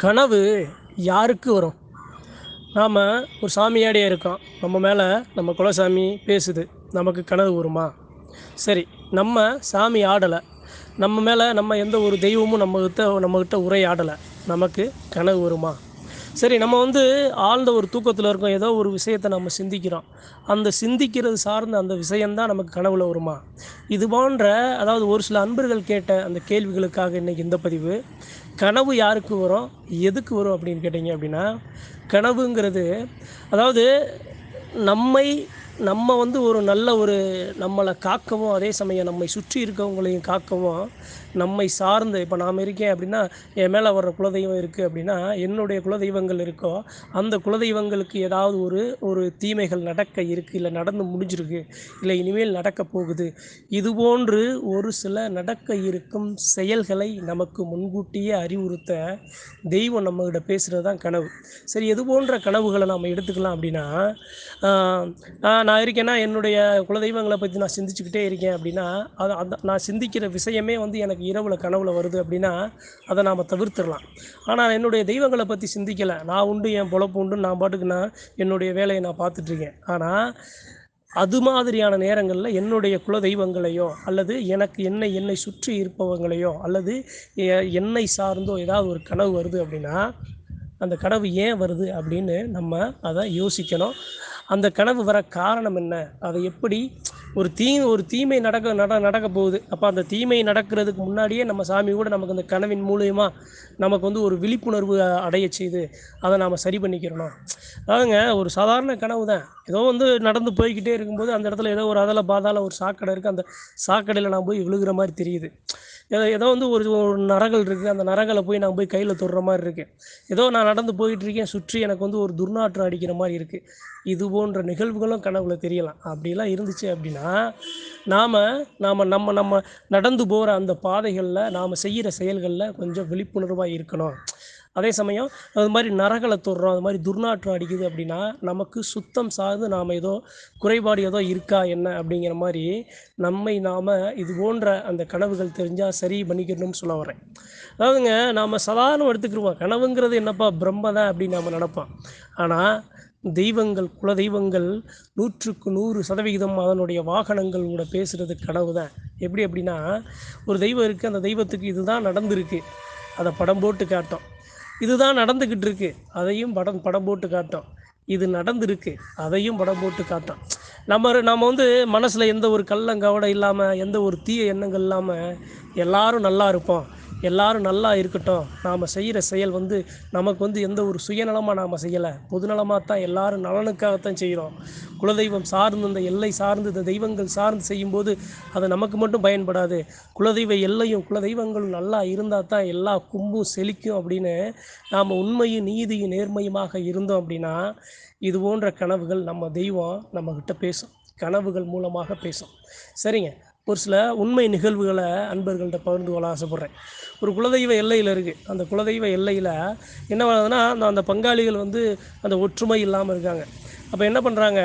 கனவு யாருக்கு வரும்? நாம் ஒரு சாமியாடியே இருக்கோம். நம்ம மேலே நம்ம குலசாமி பேசுது. நமக்கு கனவு வருமா? சரி நம்ம சாமி ஆடலை. நம்ம மேலே நம்ம எந்த ஒரு தெய்வமும் நம்மகிட்ட நம்மக்கிட்ட உரையாடலை நமக்கு கனவு வருமா? சரி நம்ம வந்து ஆழ்ந்த ஒரு தூக்கத்தில் இருக்கோம். ஏதோ ஒரு விஷயத்தை நம்ம சிந்திக்கிறோம். அந்த சிந்திக்கிறது சார்ந்த அந்த விஷயந்தான் நமக்கு கனவுல வருமா? இது போன்ற அதாவது ஒரு சில அன்பர்கள் கேட்ட அந்த கேள்விகளுக்காக இன்றைக்கி இந்த பதிவு கனவு யாருக்கு வரும்? எதுக்கு வரும் அப்படின்னு கேட்டிங்க அப்படின்னா கனவுங்கிறது அதாவது நம்மை நம்ம வந்து ஒரு நல்ல ஒரு நம்மளை காக்கவும் அதே சமயம் நம்மை சுற்றி இருக்கவங்களையும் காக்கவும் நம்மை சார்ந்து இப்போ நாம் இருக்கேன் அப்படின்னா என் மேலே வர்ற குலதெய்வம் இருக்குது அப்படின்னா என்னுடைய குலதெய்வங்கள் இருக்கோ அந்த குலதெய்வங்களுக்கு ஏதாவது ஒரு ஒரு தீமைகள் நடக்க இருக்குது இல்லை நடந்து முடிஞ்சிருக்கு இல்லை இனிமேல் நடக்க போகுது இது போன்று ஒரு சில நடக்க இருக்கும் செயல்களை நமக்கு முன்கூட்டியே அறிவுறுத்த தெய்வம் நம்மகிட்ட பேசுகிறது தான் கனவு. சரி எது போன்ற கனவுகளை நாம் எடுத்துக்கலாம் அப்படின்னா நான் இருக்கேன்னா என்னுடைய குலதெய்வங்களை பற்றி நான் சிந்திச்சுக்கிட்டே இருக்கேன் அப்படின்னா அது அந்த நான் சிந்திக்கிற விஷயமே வந்து எனக்கு இரவில் கனவுல வருது அப்படின்னா அதை நாம் தவிர்த்துடலாம். ஆனால் என்னுடைய தெய்வங்களை பற்றி சிந்திக்கலை. நான் உண்டு என் பொழப்பு உண்டு நான் பாட்டுக்கு நான் என்னுடைய வேலையை நான் பார்த்துட்ருக்கேன். ஆனால் அது மாதிரியான நேரங்களில் என்னுடைய குல தெய்வங்களையோ அல்லது எனக்கு என்னை என்னை சுற்றி இருப்பவங்களையோ அல்லது என்னை சார்ந்தோ ஏதாவது ஒரு கனவு வருது அப்படின்னா அந்த கனவு ஏன் வருது அப்படின்னு நம்ம அதை யோசிக்கணும். அந்த கனவு வர காரணம் என்ன? அதை எப்படி ஒரு தீ ஒரு தீமை நடக்க நட நடக்க போகுது. அப்போ அந்த தீமை நடக்கிறதுக்கு முன்னாடியே நம்ம சாமி கூட நமக்கு அந்த கனவின் மூலயமா நமக்கு வந்து ஒரு விழிப்புணர்வு அடைய செய்து அதை நாம் சரி பண்ணிக்கிறணும். அதாவதுங்க ஒரு சாதாரண கனவு தான். ஏதோ வந்து நடந்து போய்கிட்டே இருக்கும்போது அந்த இடத்துல ஏதோ ஒரு அதில் பாதாள ஒரு சாக்கடை இருக்குது அந்த சாக்கடையில் நான் போய் விழுகிற மாதிரி தெரியுது. ஏதோ ஏதோ வந்து ஒரு ஒரு நரகள் இருக்குது அந்த நரகளை போய் நான் போய் கையில் தொடுற மாதிரி இருக்கேன் ஏதோ நான் நடந்து போயிட்டு இருக்கேன் சுற்றி எனக்கு வந்து ஒரு துர்நாற்றம் அடிக்கிற மாதிரி இருக்குது இது போன்ற நிகழ்வுகளும் கனவுல தெரியலாம். அப்படிலாம் இருந்துச்சு அப்படின்னா நாம் நாம் நம்ம நம்ம நடந்து போகிற அந்த பாதைகளில் நாம் செய்கிற செயல்களில் கொஞ்சம் விழிப்புணர்வாக இருக்கணும். அதே சமயம் அது மாதிரி நரகளை தொடுறோம் அது மாதிரி துர்நாற்றம் அடிக்குது அப்படின்னா நமக்கு சுத்தம் சார்ந்து நாம் ஏதோ குறைபாடு ஏதோ இருக்கா என்ன அப்படிங்கிற மாதிரி நம்மை நாம் இது போன்ற அந்த கனவுகள் தெரிஞ்சால் சரி பண்ணிக்கணும்னு சொல்ல வரேன். அதாவதுங்க நாம் சாதாரணம் எடுத்துக்கிடுவோம் கனவுங்கிறது என்னப்பா பிரம்ம தான் அப்படின்னு நம்ம நினப்போம். ஆனால் தெய்வங்கள் குல தெய்வங்கள் நூற்றுக்கு நூறு சதவிகிதம் அதனுடைய வாகனங்கள் கூட பேசுகிறது கனவு தான். எப்படி அப்படின்னா ஒரு தெய்வம் இருக்குது அந்த தெய்வத்துக்கு இதுதான் நடந்திருக்கு. அதை படம் போட்டு காட்டும். இதுதான் நடந்துக்கிட்டு இருக்கு அதையும் படம் படம் போட்டு காட்டும். இது நடந்திருக்கு. அதையும் படம் போட்டு காட்டும். நம்ம நம்ம வந்து மனசில் எந்த ஒரு கள்ளங்கவடம் இல்லாமல் எந்த ஒரு தீய எண்ணங்கள் இல்லாமல் எல்லாரும் நல்லா இருப்போம். எல்லாரும் நல்லா இருக்கட்டும். நாம் செய்கிற செயல் வந்து நமக்கு வந்து எந்த ஒரு சுயநலமாக நாம் செய்யலை. பொதுநலமாக தான் எல்லாரும் நலனுக்காகத்தான் செய்கிறோம். குலதெய்வம் சார்ந்து இந்த எல்லை சார்ந்து இந்த தெய்வங்கள் சார்ந்து செய்யும்போது அது நமக்கு மட்டும் பயன்படாது. குலதெய்வ எல்லையும் குலதெய்வங்களும் நல்லா இருந்தால் தான் எல்லா கும்பும் செழிக்கும் அப்படின்னு நாம் உண்மையும் நீதியும் நேர்மையுமாக இருந்தோம் அப்படின்னா இது போன்ற கனவுகள் நம்ம தெய்வம் நம்மக்கிட்ட பேசும். கனவுகள் மூலமாக பேசும். சரிங்க. ஒரு சில உண்மை நிகழ்வுகளை அன்பர்கள்ட்ட பகிர்ந்து கொள்ள ஆசைப்பட்றேன். ஒரு குலதெய்வ எல்லையில் இருக்குது அந்த குலதெய்வ எல்லையில் என்ன ஆகுதுன்னா அந்த அந்த பங்காளிகள் வந்து அந்த ஒற்றுமை இல்லாமல் இருக்காங்க. அப்போ என்ன பண்ணுறாங்க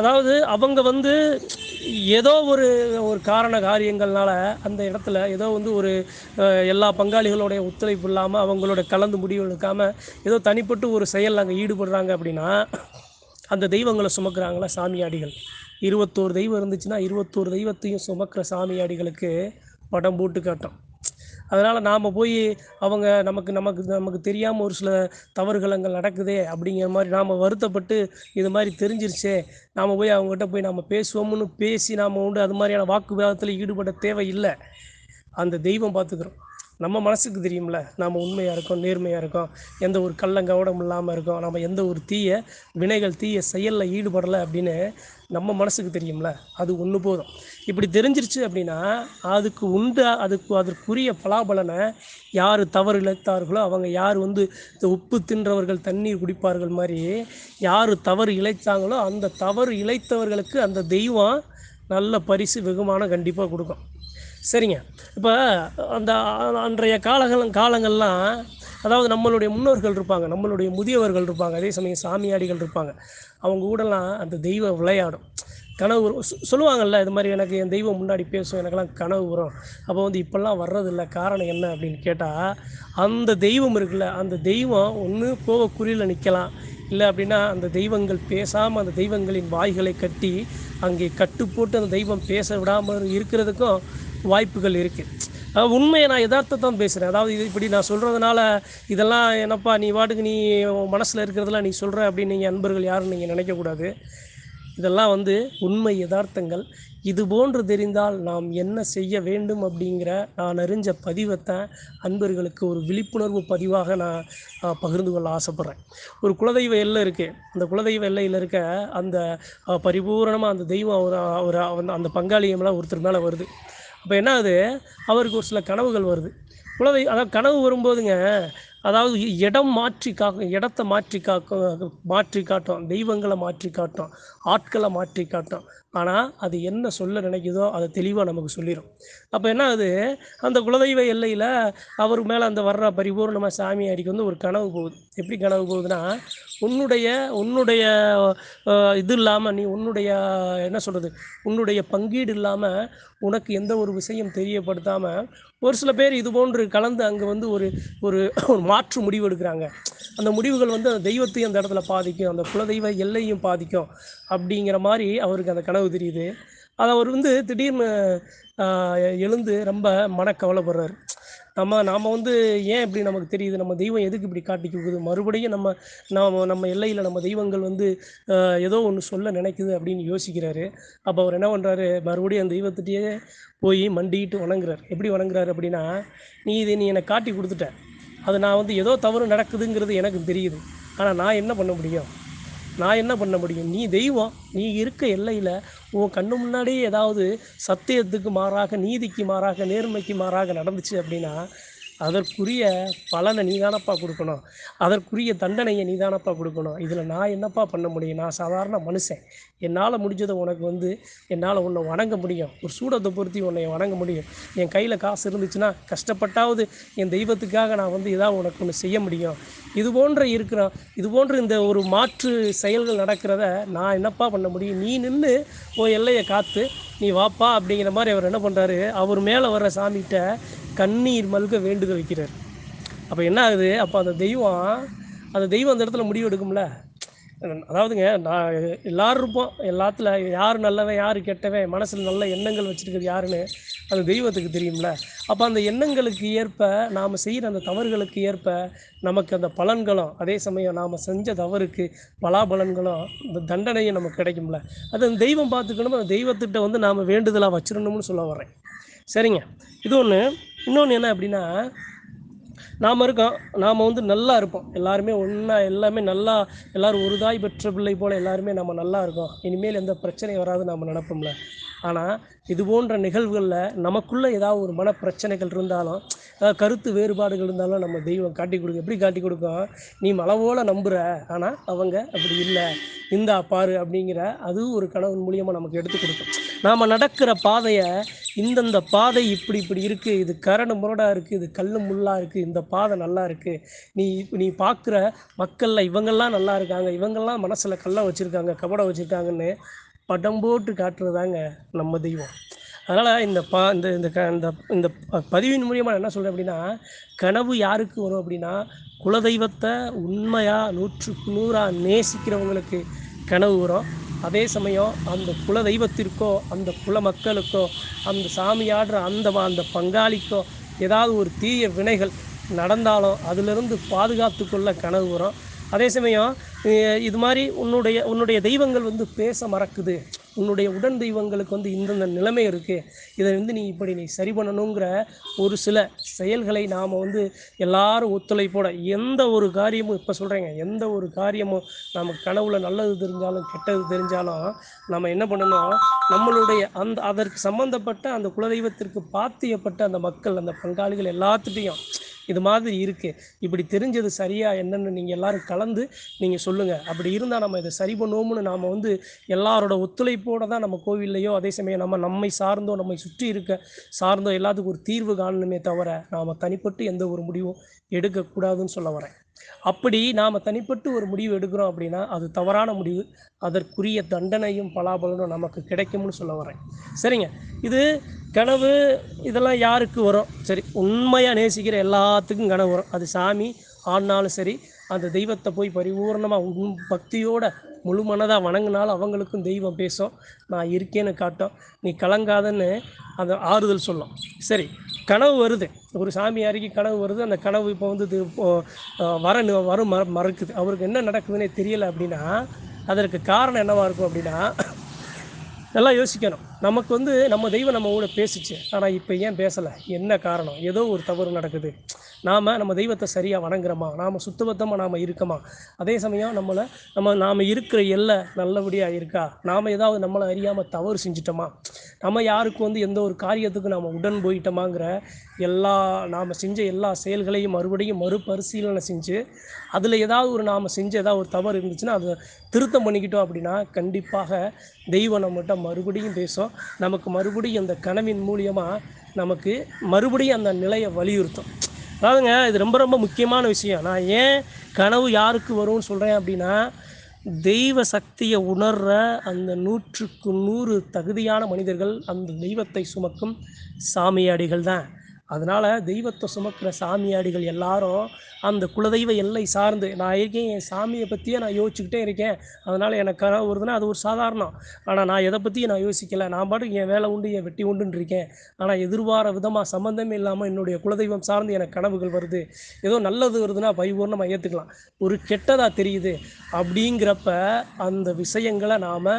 அதாவது அவங்க வந்து ஏதோ ஒரு ஒரு காரண காரியங்கள்னால அந்த இடத்துல ஏதோ வந்து ஒரு எல்லா பங்காளிகளுடைய ஒத்துழைப்பு இல்லாமல் அவங்களோட கலந்து முடிவு எடுக்காமல் ஏதோ தனிப்பட்டு ஒரு செயல் அங்கே ஈடுபடுறாங்க அப்படின்னா அந்த தெய்வங்களை சுமக்கிறாங்களா சாமியாடிகள்? இருபத்தோரு தெய்வம் இருந்துச்சுன்னா இருபத்தோரு தெய்வத்தையும் சுமக்கிற சாமியாடிகளுக்கு படம் போட்டு காட்டும். அதனால் நாம் போய் அவங்க நமக்கு நமக்கு நமக்கு தெரியாமல் ஒரு சில தவறுகளங்கள் நடக்குதே அப்படிங்கிற மாதிரி நாம் வருத்தப்பட்டு இது மாதிரி தெரிஞ்சிருச்சே நாம் போய் அவங்ககிட்ட போய் நாம் பேசுவோம்னு பேசி நாம் உண்டு அது மாதிரியான வாக்குவாதத்தில் ஈடுபட தேவையில்லை. அந்த தெய்வம் பார்த்துக்கிறோம் நம்ம மனசுக்கு தெரியும்ல. நாம் உண்மையாக இருக்கோம் நேர்மையாக இருக்கோம் எந்த ஒரு கள்ளங்கவடம் இல்லாமல் இருக்கோம் நம்ம எந்த ஒரு தீய வினைகள் தீய செயலில் ஈடுபடலை அப்படின்னு நம்ம மனசுக்கு தெரியும்ல. அது ஒன்று போதும். இப்படி தெரிஞ்சிருச்சு அப்படின்னா அதுக்கு உண்டு அதுக்கு அதற்குரிய பலாபலனை யார் தவறு இழைத்தார்களோ அவங்க யார் வந்து இந்த உப்பு தின்றவர்கள் தண்ணீர் குடிப்பார்கள் மாதிரி யார் தவறு இழைத்தாங்களோ அந்த தவறு இழைத்தவர்களுக்கு அந்த தெய்வம் நல்ல பரிசு வெகுமானம் கண்டிப்பாக கொடுக்கும். சரிங்க. இப்போ அந்த அன்றைய காலங்கள் காலங்கள்லாம் அதாவது நம்மளுடைய முன்னோர்கள் இருப்பாங்க நம்மளுடைய முதியவர்கள் இருப்பாங்க அதே சமயம் சாமியாடிகள் இருப்பாங்க. அவங்க கூடலாம் அந்த தெய்வம் விளையாடும். கனவு சொல்லுவாங்கள்ல இது மாதிரி எனக்கு என் தெய்வம் முன்னாடி பேசும் எனக்கெல்லாம் கனவு வரும். அப்போ வந்து இப்போல்லாம் வர்றதில்ல காரணம் என்ன அப்படின்னு கேட்டால் அந்த தெய்வம் இருக்குல்ல அந்த தெய்வம் ஒன்று போக குறியில் நிற்கலாம் இல்லை அப்படின்னா அந்த தெய்வங்கள் பேசாமல் அந்த தெய்வங்களின் வாய்களை கட்டி அங்கே கட்டு போட்டு அந்த தெய்வம் பேச விடாமல் இருக்கிறதுக்கும் வாய்ப்புகள் இருக்குது உண்மையை நான் யதார்த்தத்தை தான் பேசுகிறேன் அதாவது இது இப்படி நான் சொல்கிறதுனால இதெல்லாம் என்னப்பா நீ வாட்டுக்கு நீ மனசில் இருக்கிறதெல்லாம் நீ சொல்கிற அப்படின்னு நீங்கள் அன்பர்கள் யாரும் நீங்கள் நினைக்கக்கூடாது இதெல்லாம் வந்து உண்மை யதார்த்தங்கள். இது போன்று தெரிந்தால் நாம் என்ன செய்ய வேண்டும் அப்படிங்கிற நான் அறிஞ்ச பதிவத்தை அன்பர்களுக்கு ஒரு விழிப்புணர்வு பதிவாக நான் பகிர்ந்து கொள்ள ஆசைப்பட்றேன். ஒரு குலதெய்வ எல்லை இருக்குது அந்த குலதெய்வ எல்லையில் இருக்க அந்த பரிபூரணமாக அந்த தெய்வம் ஒரு ஒரு அந்த- அந்த பங்காளியம்லாம் ஒருத்தர் மேலே வருது. அப்போ என்ன ஆகுது அவருக்கு ஒரு சில கனவுகள் வருது. குலதெய் அதாவது கனவு வரும்போதுங்க அதாவது இடம் மாற்றி காக்கும் இடத்த மாற்றி காக்கும் மாற்றி காட்டும் தெய்வங்களை மாற்றி காட்டும் ஆட்களை மாற்றி காட்டும் ஆனால் அது என்ன சொல்ல நினைக்குதோ அதை தெளிவாக நமக்கு சொல்லிடும் அப்போ என்ன ஆகுது அந்த குலதெய்வ எல்லையில் அவர் மேலே அந்த வர்ற பரிபூர்ணமாக சாமியாடிக்கு வந்து ஒரு கனவு போகுது. எப்படி கனவு போகுதுன்னா உன்னுடைய உன்னுடைய இது இல்லாமல் நீ உன்னுடைய என்ன சொல்கிறது உன்னுடைய பங்கீடு இல்லாமல் உனக்கு எந்த ஒரு விஷயம் தெரியப்படுத்தாமல் ஒரு சில பேர் இது போன்று கலந்து அங்கே வந்து ஒரு ஒரு ஒரு மாற்று முடிவு எடுக்கிறாங்க. அந்த முடிவுகள் வந்து அந்த தெய்வத்தையும் அந்த இடத்துல பாதிக்கும் அந்த குலதெய்வ எல்லையும் பாதிக்கும் அப்படிங்கிற மாதிரி அவருக்கு அந்த கனவு தெரியுது. அதை அவர் வந்து திடீர்னு எழுந்து ரொம்ப மனக்கவலைப்படுறாரு. நம்ம நாம் வந்து ஏன் இப்படி நமக்கு தெரியுது? நம்ம தெய்வம் எதுக்கு இப்படி காட்டி கொடுக்குது? மறுபடியும் நம்ம நாம் நம்ம எல்லையில் நம்ம தெய்வங்கள் வந்து ஏதோ ஒன்று சொல்ல நினைக்குது அப்படின்னு யோசிக்கிறாரு. அப்போ அவர் என்ன பண்ணுறாரு மறுபடியும் அந்த தெய்வத்திட்டே போய் மண்டிட்டு வணங்குறார். எப்படி வணங்குறாரு அப்படின்னா நீ இதை நீ எனக்கு காட்டி கொடுத்துட்ட. அது நான் வந்து ஏதோ தவறு நடக்குதுங்கிறது எனக்கு தெரியுது. ஆனால் நான் என்ன பண்ண முடியும்? நான் என்ன பண்ண முடியும்? நீ தெய்வம். நீ இருக்க எல்லையில் உன் கண்ணு முன்னாடியே ஏதாவது சத்தியத்துக்கு மாறாக நீதிக்கு மாறாக நேர்மைக்கு மாறாக நடந்துச்சு அப்படின்னா அதற்குரிய பலனை நீதானப்பா கொடுக்கணும். அதற்குரிய தண்டனையை நீதானப்பா கொடுக்கணும். இதில் நான் என்னப்பா பண்ண முடியும்? நான் சாதாரண மனுஷன். என்னால் முடிஞ்சதை உனக்கு வந்து என்னால் உன்னை வணங்க முடியும். ஒரு சூடத்தை பொருத்தி உன்னை வணங்க முடியும். என் கையில் காசு இருந்துச்சுன்னா கஷ்டப்பட்டாவது என் தெய்வத்துக்காக நான் வந்து இதாக உனக்கு ஒன்று செய்ய முடியும். இது போன்ற இருக்கிற இது போன்ற இந்த ஒரு மாற்று செயல்கள் நடக்கிறத நான் என்னப்பா பண்ண முடியும்? நீ நின்று உன் எல்லையை காத்து நீ வாப்பா அப்படிங்கிற மாதிரி அவர் என்ன பண்ணுறாரு அவர் மேலே வர்ற சாமிகிட்ட கண்ணீர் மல்க வேண்டுதல் வைக்கிறார். அப்போ என்ன ஆகுது? அப்போ அந்த தெய்வம் அந்த தெய்வம் அந்த இடத்துல முடிவு எடுக்கும்ல? அதாவதுங்க நான் எல்லாரும் இருப்போம். எல்லாத்துல யார் நல்லவன் யார் கெட்டவன் மனசில் நல்ல எண்ணங்கள் வச்சுருக்கிறது யாருன்னு அந்த தெய்வத்துக்கு தெரியும்ல? அப்போ அந்த எண்ணங்களுக்கு ஏற்ப நாம் செய்கிற அந்த தவறுகளுக்கு ஏற்ப நமக்கு அந்த பலன்களும் அதே சமயம் நாம் செஞ்ச தவறுக்கு பலாபலன்களும் இந்த தண்டனையும் நமக்கு கிடைக்கும்ல? அது அந்த தெய்வம் பார்த்துக்கணும்? அந்த தெய்வத்திட்ட வந்து நாம் வேண்டுதலாக வச்சிடணும்னு சொல்ல வர்றேன். சரிங்க. இது ஒன்று இன்னொன்று என்ன அப்படின்னா நாம் இருக்கோம் நாம் வந்து நல்லா இருப்போம். எல்லாருமே ஒன்றா எல்லாமே நல்லா எல்லாரும் ஒரு தாய் பெற்ற பிள்ளை போல் எல்லாருமே நம்ம நல்லா இருக்கோம். இனிமேல் எந்த பிரச்சனையும் வராது நம்ம நினைப்போம்ல. ஆனால் இது போன்ற நிகழ்வுகளில் நமக்குள்ளே ஏதாவது ஒரு மன பிரச்சனைகள் இருந்தாலும் ஏதாவது கருத்து வேறுபாடுகள் இருந்தாலும் நம்ம தெய்வம் காட்டி கொடுக்கும். எப்படி காட்டி கொடுக்கும்? நீ மலை நம்புகிற ஆனால் அவங்க அப்படி இல்லை. இந்தா பாரு அப்படிங்கிற அதுவும் ஒரு கனவு மூலியமாக நமக்கு எடுத்து கொடுக்கும். நாம் நடக்கிற பாதையை இந்தந்த பாதை இப்படி இப்படி இருக்குது இது கரடு முரடாக இருக்குது இது கல் முள்ளாக இருக்குது இந்த பாதை நல்லா இருக்குது நீ நீ பார்க்குற மக்களில் இவங்கெல்லாம் நல்லா இருக்காங்க இவங்கெல்லாம் மனசில் கல்லை வச்சுருக்காங்க கபடை வச்சுருக்காங்கன்னு படம் போட்டு காட்டுறதாங்க நம்ம தெய்வம். அதனால் இந்த பா இந்த இந்த க இந்த இந்த ப- பதிவின் மூலியமாக நான் என்ன சொல்கிறேன் அப்படின்னா கனவு யாருக்கு வரும் அப்படின்னா குலதெய்வத்தை உண்மையாக நூற்றுக்கு நூறாக நேசிக்கிறவங்களுக்கு கனவு வரும். அதே சமயம் அந்த குல தெய்வத்திற்கோ அந்த குல மக்களுக்கோ அந்த சாமியாடுற அந்த அந்த பங்காளிக்கோ ஏதாவது ஒரு தீய வினைகள் நடந்தாலும் அதிலிருந்து பாதுகாத்து கொள்ள கனவு வரும். அதே சமயம் இது மாதிரி உன்னுடைய உன்னுடைய தெய்வங்கள் வந்து பேச மறக்குது. உன்னுடைய உடன் தெய்வங்களுக்கு வந்து இந்தந்த நிலைமை இருக்குது இதை வந்து நீ இப்படி நீ சரி பண்ணணுங்கிற ஒரு சில செயல்களை நாம் வந்து எல்லாரும் ஒத்துழைப்போட எந்த ஒரு காரியமும் இப்போ சொல்கிறேங்க எந்த ஒரு காரியமும் நமக்கு கனவுல நல்லது தெரிஞ்சாலும் கெட்டது தெரிஞ்சாலும் நம்ம என்ன பண்ணணும்? நம்மளுடைய அந்த அதற்கு சம்மந்தப்பட்ட அந்த குலதெய்வத்திற்கு பாத்தியப்பட்ட அந்த மக்கள் அந்த பங்காளிகள் எல்லாத்துட்டையும் இது மாதிரி இருக்குது இப்படி தெரிஞ்சது சரியாக என்னென்னு நீங்கள் எல்லாரும் கலந்து நீங்கள் சொல்லுங்கள் அப்படி இருந்தால் நம்ம இதை சரி பண்ணுவோம்னு நாம் வந்து எல்லாரோட ஒத்துழைப்போடு தான் நம்ம கோவில்லையோ அதே சமயம் நம்ம நம்மை சார்ந்தோ நம்மை சுற்றி இருக்க சார்ந்தோ எல்லாத்துக்கும் ஒரு தீர்வு காணணுமே தவிர நாம் தனிப்பட்டு எந்த ஒரு முடிவும் எடுக்கக்கூடாதுன்னு சொல்ல வரேன். அப்படி நாம் தனிப்பட்டு ஒரு முடிவு எடுக்கிறோம் அப்படின்னா அது தவறான முடிவு. அதற்குரிய தண்டனையும் பலாபலனும் நமக்கு கிடைக்கும்னு சொல்ல வரேன் சரிங்க. இது கனவு இதெல்லாம் யாருக்கு வரும்? சரி உண்மையாக நேசிக்கிற எல்லாத்துக்கும் கனவு வரும். அது சாமி ஆனாலும் சரி அந்த தெய்வத்தை போய் பரிபூர்ணமாக உன் பக்தியோட முழு மனதாக வணங்கினாலும் அவங்களுக்கும் தெய்வம் பேசும். நான் இருக்கேன்னு காட்டும். நீ கலங்காதன்னு அந்த ஆறுதல் சொல்லும். சரி. கனவு வருது. ஒரு சாமியாருக்கு கனவு வருது. அந்த கனவு இப்போ வந்து இது வர வரும் மற மறுக்குது. அவருக்கு என்ன நடக்குதுன்னே தெரியலை அப்படின்னா அதற்கு காரணம் என்னவாக இருக்கும் அப்படின்னா நல்லா யோசிக்கணும். நமக்கு வந்து நம்ம தெய்வம் நம்ம கூட பேசிச்சு. ஆனால் இப்போ ஏன் பேசலை? என்ன காரணம்? ஏதோ ஒரு தவறு நடக்குது. நாம் நம்ம தெய்வத்தை சரியாக வணங்குறோமா? நாம் சுத்தபத்தமாக நாம் இருக்கோமா? அதே சமயம் நம்மளை நம்ம நாம் இருக்கிற எல்லை நல்லபடியாக இருக்கா? நாம் ஏதாவது நம்மளை அறியாமல் தவறு செஞ்சிட்டோமா? நம்ம யாருக்கு வந்து எந்த ஒரு காரியத்துக்கு நாம் உடன் போயிட்டோமாங்கிற எல்லா நாம் செஞ்ச எல்லா செயல்களையும் மறுபடியும் மறுபரிசீலனை செஞ்சு அதில் ஏதாவது ஒரு நாம் செஞ்ச ஏதாவது ஒரு தவறு இருந்துச்சுன்னா அதை திருத்தம் பண்ணிக்கிட்டோம் அப்படின்னா கண்டிப்பாக தெய்வம் நம்மகிட்ட மறுபடியும் பேசும். நமக்கு மறுபடியும் அந்த கனவின் மூலியமாக நமக்கு மறுபடியும் அந்த நிலையை வலியுறுத்தும். அதாவதுங்க இது ரொம்ப ரொம்ப முக்கியமான விஷயம். நான் ஏன் கனவு யாருக்கு வரும்னு சொல்கிறேன் அப்படின்னா தெய்வ சக்தியை உணர்ற அந்த நூற்றுக்கு நூறு தகுதியான மனிதர்கள் அந்த தெய்வத்தை சுமக்கும் சாமியாடிகள் தான். அதனால் தெய்வத்தை சுமக்கிற சாமியாடிகள் எல்லாரும் அந்த குலதெய்வ எல்லை சார்ந்து நான் இருக்கேன் என் சாமியை பற்றியே நான் யோசிச்சுக்கிட்டே இருக்கேன். அதனால் எனக்கு கனவு வருதுன்னா அது ஒரு சாதாரணம். ஆனால் நான் எதை பற்றியும் நான் யோசிக்கலை. நான் பாட்டுக்கு என் வேலை உண்டு என் வெட்டி உண்டுன்னு இருக்கேன். ஆனால் எதிர்பார விதமாக சம்மந்தமே இல்லாமல் என்னுடைய குலதெய்வம் சார்ந்து எனக்கு கனவுகள் வருது. ஏதோ நல்லது வருதுன்னா பரிபூர்ணமாக ஏற்றுக்கலாம் ஒரு கெட்டதாக தெரியுது அப்படிங்கிறப்ப அந்த விஷயங்களை நாம்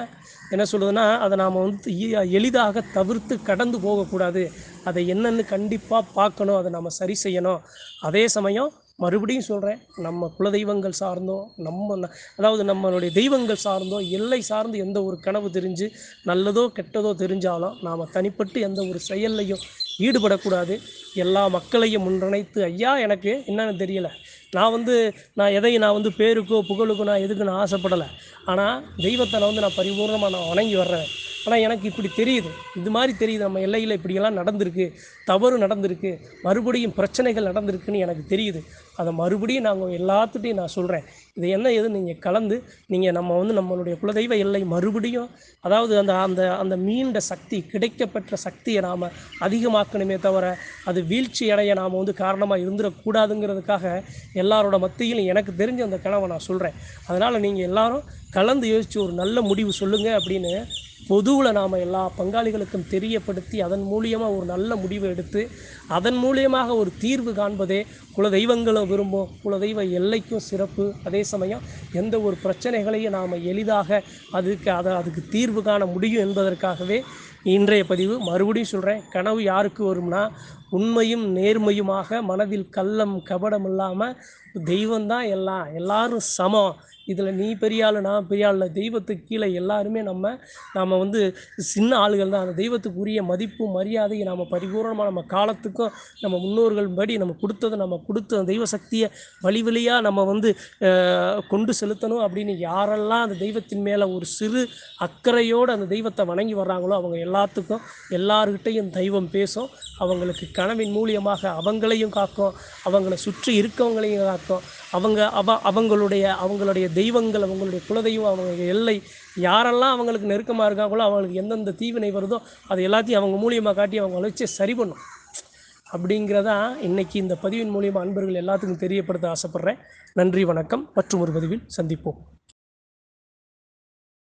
என்ன சொல்லுதுன்னா அதை நாம் வந்து எளிதாக தவிர்த்து கடந்து போகக்கூடாது. அதை என்னென்னு கண்டிப்பாக பார்க்கணும். அதை நம்ம சரி செய்யணும். அதே சமயம் மறுபடியும் சொல்கிறேன் நம்ம குலதெய்வங்கள் சார்ந்தோ நம்ம அதாவது நம்மளுடைய தெய்வங்கள் சார்ந்தோ எல்லை சார்ந்து எந்த ஒரு கனவு தெரிஞ்சு நல்லதோ கெட்டதோ தெரிஞ்சாலும் நாம் தனிப்பட்டு எந்த ஒரு செயல்லையும் ஈடுபடக்கூடாது. எல்லா மக்களையும் முன்னணைத்து ஐயா எனக்கு என்னென்னு தெரியல. நான் வந்து நான் எதையும் நான் வந்து பேருக்கோ புகழுக்கோ நான் எதுக்கு நான் ஆசைப்படலை. ஆனால் தெய்வத்தை நான் வந்து நான் பரிபூர்ணமாக நான் வணங்கி வர்றேன். ஆனால் எனக்கு இப்படி தெரியுது. இது மாதிரி தெரியுது. நம்ம எல்லையில் இப்படியெல்லாம் நடந்திருக்கு. தவறு நடந்திருக்கு. மறுபடியும் பிரச்சனைகள் நடந்திருக்குன்னு எனக்கு தெரியுது. அதை மறுபடியும் நாங்கள் எல்லாத்துட்டையும் நான் சொல்கிறேன் இது என்ன ஏதுன்னு நீங்கள் கலந்து நீங்கள் நம்ம வந்து நம்மளுடைய குலதெய்வ எல்லை மறுபடியும் அதாவது அந்த அந்த அந்த மீண்ட சக்தி கிடைக்கப்பெற்ற சக்தியை நாம் அதிகமாக்கணுமே தவிர அது வீழ்ச்சி அடைய நாம் வந்து காரணமாக இருந்துடக்கூடாதுங்கிறதுக்காக எல்லாரோட மத்தியிலும் எனக்கு தெரிஞ்ச அந்த கனவை நான் சொல்கிறேன் அதனால் நீங்கள் எல்லாரும் கலந்து யோசித்து ஒரு நல்ல முடிவு சொல்லுங்கள் அப்படின்னு பொதுவில் நாம் எல்லா பங்காளிகளுக்கும் தெரியப்படுத்தி அதன் மூலியமாக ஒரு நல்ல முடிவை எடுத்து அதன் மூலியமாக ஒரு தீர்வு காண்பதே குலதெய்வங்களும் விரும்பும். குலதெய்வ எல்லைக்கும் சிறப்பு. அதே சமயம் எந்த ஒரு பிரச்சனைகளையும் நாம் எளிதாக அதுக்கு அதை அதுக்கு தீர்வு காண முடியும் என்பதற்காகவே இன்றைய பதிவு மறுபடியும் சொல்கிறேன் கனவு யாருக்கு வரும்னா உண்மையும் நேர்மையுமாக மனதில் கள்ளம் கபடம் இல்லாமல் தெய்வம்தான் எல்லாம். எல்லாரும் சமம். இதில் நீ பெரிய நான் பெரிய ஆள் தெய்வத்துக்கு கீழே எல்லாருமே நம்ம நாம் வந்து சின்ன ஆளுகள் தான் அந்த தெய்வத்துக்குரிய மதிப்பு மதிப்பும் மரியாதையும் நம்ம பரிபூர்ணமாக நம்ம காலத்துக்கும் நம்ம முன்னோர்கள் படி நம்ம கொடுத்ததை நம்ம கொடுத்த தெய்வ சக்தியை வழி வழியாக நம்ம வந்து கொண்டு செலுத்தணும் அப்படின்னு யாரெல்லாம் அந்த தெய்வத்தின் மேலே ஒரு சிறு அக்கறையோடு அந்த தெய்வத்தை வணங்கி வர்றாங்களோ அவங்க எல்லாத்துக்கும் எல்லார்கிட்டையும் தெய்வம் பேசும். அவங்களுக்கு க கனவின் மூலியமாக அவங்களையும் காக்கும் அவங்கள சுற்றி இருக்கவங்களையும் காக்கும். அவங்க அவ அவங்களுடைய அவங்களுடைய தெய்வங்கள் அவங்களுடைய குலதெய்வம் அவங்க எல்லை யாரெல்லாம் அவங்களுக்கு நெருக்கமாக இருக்காங்களோ அவங்களுக்கு எந்தெந்த தீவினை வருதோ அது எல்லாத்தையும் அவங்க மூலியமாக காட்டி அவங்க வச்சு சரி பண்ணும். அப்படிங்கிறதா இன்னைக்கு இந்த பதிவின் மூலியமாக அன்பர்கள் எல்லாத்துக்கும் தெரியப்படுத்த ஆசைப்பட்றேன். நன்றி வணக்கம். மற்றும் ஒரு பதிவில் சந்திப்போம்.